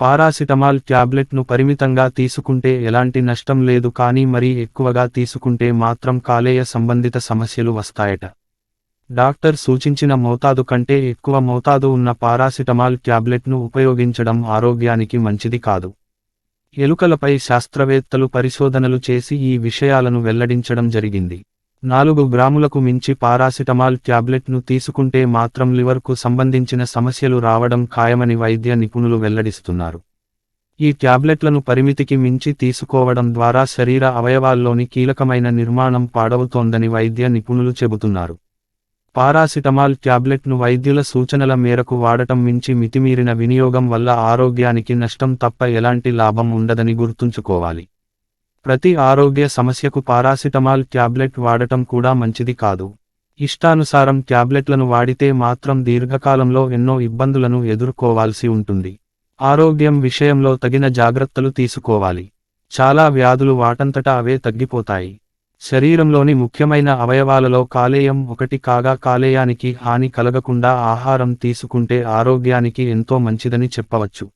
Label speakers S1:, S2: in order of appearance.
S1: Paracetamol ట్యాబ్లెట్ను పరిమితంగా తీసుకుంటే ఎలాంటి నష్టం లేదు కానీ మరీ ఎక్కువగా తీసుకుంటే మాత్రం కాలేయ సంబంధిత సమస్యలు వస్తాయట. డాక్టర్ సూచించిన మోతాదు కంటే ఎక్కువ మోతాదు ఉన్న పారాసిటమాల్ ట్యాబ్లెట్ను ఉపయోగించడం ఆరోగ్యానికి మంచిది కాదు. ఎలుకలపై శాస్త్రవేత్తలు పరిశోధనలు చేసి ఈ విషయాలను వెల్లడించడం జరిగింది. నాలుగు గ్రాములకు మించి పారాసిటమాల్ ట్యాబ్లెట్ను తీసుకుంటే మాత్రం లివర్కు సంబంధించిన సమస్యలు రావడం ఖాయమని వైద్య నిపుణులు వెల్లడిస్తున్నారు. ఈ ట్యాబ్లెట్లను పరిమితికి మించి తీసుకోవడం ద్వారా శరీర అవయవాల్లోని కీలకమైన నిర్మాణం పాడవుతోందని వైద్య నిపుణులు చెబుతున్నారు. పారాసిటమాల్ ట్యాబ్లెట్ను వైద్యుల సూచనల మేరకు వాడటం మించి మితిమీరిన వినియోగం వల్ల ఆరోగ్యానికి నష్టం తప్ప ఎలాంటి లాభం ఉండదని గుర్తుంచుకోవాలి. ప్రతి ఆరోగ్య సమస్యకు పారాసిటమాల్ ట్యాబ్లెట్ వాడటం కూడా మంచిది కాదు. ఇష్టానుసారం ట్యాబ్లెట్లను వాడితే మాత్రం దీర్ఘకాలంలో ఎన్నో ఇబ్బందులను ఎదుర్కోవాల్సి ఉంటుంది. ఆరోగ్యం విషయంలో తగిన జాగ్రత్తలు తీసుకోవాలి. చాలా వ్యాధులు వాటంతటా అవే తగ్గిపోతాయి. శరీరంలోని ముఖ్యమైన అవయవాలలో కాలేయం ఒకటి కాగా కాలేయానికి హాని కలగకుండా ఆహారం తీసుకుంటే ఆరోగ్యానికి ఎంతో మంచిదని చెప్పవచ్చు.